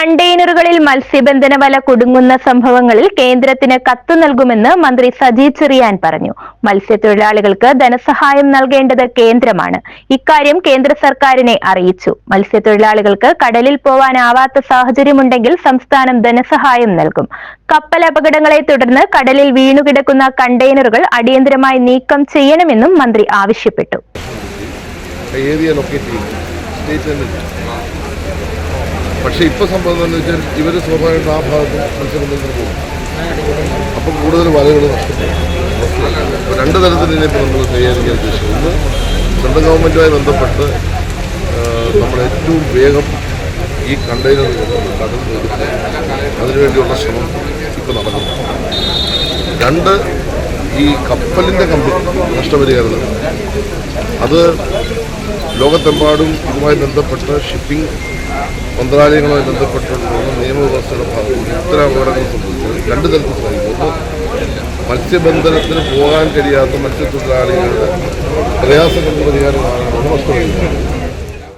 കണ്ടെയ്നറുകളിൽ മത്സ്യബന്ധന വല കുടുങ്ങുന്ന സംഭവങ്ങളിൽ കേന്ദ്രത്തിന് കത്ത് നൽകുമെന്ന് മന്ത്രി സജി ചെറിയാൻ പറഞ്ഞു. മത്സ്യത്തൊഴിലാളികൾക്ക് ധനസഹായം നൽകേണ്ടത് കേന്ദ്രമാണ്. ഇക്കാര്യം കേന്ദ്ര സർക്കാരിനെ അറിയിച്ചു. മത്സ്യത്തൊഴിലാളികൾക്ക് കടലിൽ പോവാനാവാത്ത സാഹചര്യമുണ്ടെങ്കിൽ സംസ്ഥാനം ധനസഹായം നൽകും. കപ്പൽ അപകടങ്ങളെ തുടർന്ന് കടലിൽ വീണുകിടക്കുന്ന കണ്ടെയ്നറുകൾ അടിയന്തരമായി നീക്കം ചെയ്യണമെന്നും മന്ത്രി ആവശ്യപ്പെട്ടു. പക്ഷേ ഇപ്പോൾ സംഭവം എന്ന് വെച്ചാൽ ഇവർ സ്വാഭാവികമായിട്ടും ആ ഭാഗത്ത് മത്സ്യബന്ധനത്തിന് പോകും. അപ്പം കൂടുതൽ വലകൾ നഷ്ടപ്പെടും. രണ്ട് തരത്തിൽ ഇനിയിപ്പോൾ നമ്മൾ കൈകാര്യം ഉദ്ദേശിക്കുന്നത്. ഒന്ന് സെൻട്രൽ ഗവൺമെന്റുമായി ബന്ധപ്പെട്ട് നമ്മൾ ഏറ്റവും വേഗം ഈ കണ്ടെയ്നർ കടൽ തീർത്ത് അതിനുവേണ്ടിയുള്ള ശ്രമം ഇപ്പോൾ നടക്കുന്നു. രണ്ട് ഈ കപ്പലിന്റെ കമ്പനി നഷ്ടപരിഹാരം അത് ലോകത്തെമ്പാടും ഇതുമായി ബന്ധപ്പെട്ട് ഷിപ്പിംഗ് മന്ത്രാലയങ്ങളുമായി ബന്ധപ്പെട്ടുള്ള നിയമവ്യവസ്ഥയുടെ ഭാഗത്തുനിന്ന് ഇത്തരം അപകടങ്ങൾ സംഭവിച്ചത് രണ്ട് തരത്തിൽ സംഭവിക്കുന്നു മത്സ്യബന്ധനത്തിന് പോകാൻ കഴിയാത്ത മത്സ്യത്തൊഴിലാളികളുടെ പ്രയാസങ്ങൾക്ക് പരിഹാരമാണ് നഷ്ടപരിഹാരം